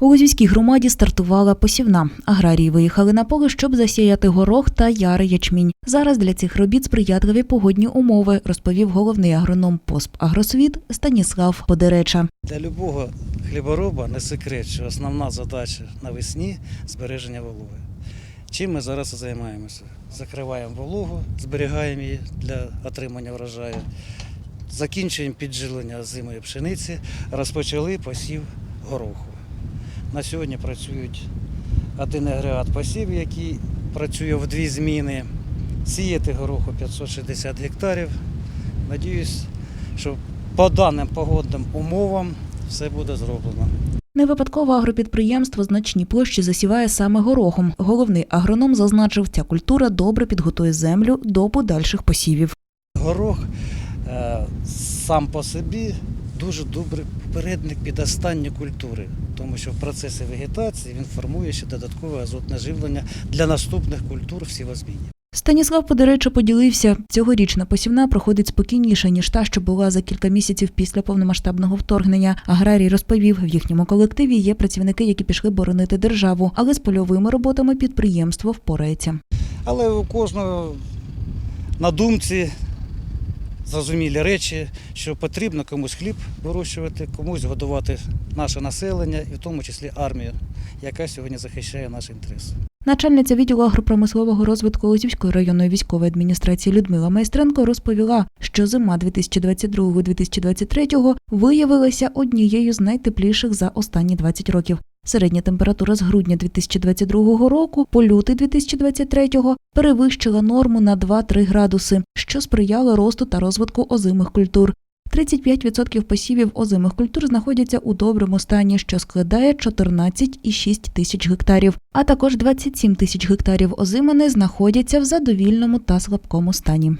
У Лозівській громаді стартувала посівна. Аграрії виїхали на поле, щоб засіяти горох та ярий ячмінь. Зараз для цих робіт сприятливі погодні умови, розповів головний агроном ПОСП «Агросвіт» Станіслав Подереча. Для любого хлібороба не секрет, що основна задача навесні збереження вологи. Чим ми зараз займаємося? Закриваємо вологу, зберігаємо її для отримання врожаю, закінчуємо піджилення зимої пшениці, розпочали посів гороху. На сьогодні працюють один агрегат посів, який працює в дві зміни. Сіяти гороху 560 гектарів. Надіюсь, що по даним погодним умовам все буде зроблено. Не випадково агропідприємство значні площі засіває саме горохом. Головний агроном зазначив, ця культура добре підготує землю до подальших посівів. Горох е, сам по собі дуже добрий попередник підостанньої культури, тому що в процесі вегетації він формує ще додаткове азотне живлення для наступних культур в сівозміні. Станіслав Подереча поділився, цьогорічна посівна проходить спокійніше, ніж та, що була за кілька місяців після повномасштабного вторгнення. Аграрій розповів, в їхньому колективі є працівники, які пішли боронити державу, але з польовими роботами підприємство впорається. Але у кожного на думці зрозумілі речі, що потрібно комусь хліб вирощувати, комусь годувати наше населення, і в тому числі армію, яка сьогодні захищає наші інтереси. Начальниця відділу агропромислового розвитку Лозівської районної військової адміністрації Людмила Майстренко розповіла, що зима 2022-2023 виявилася однією з найтепліших за останні 20 років. Середня температура з грудня 2022 року по лютий 2023 перевищила норму на 2-3 градуси, що сприяло росту та розвитку озимих культур. 35% посівів озимих культур знаходяться у доброму стані, що складає 14,6 тисяч гектарів, а також 27 тисяч гектарів озимини знаходяться в задовільному та слабкому стані.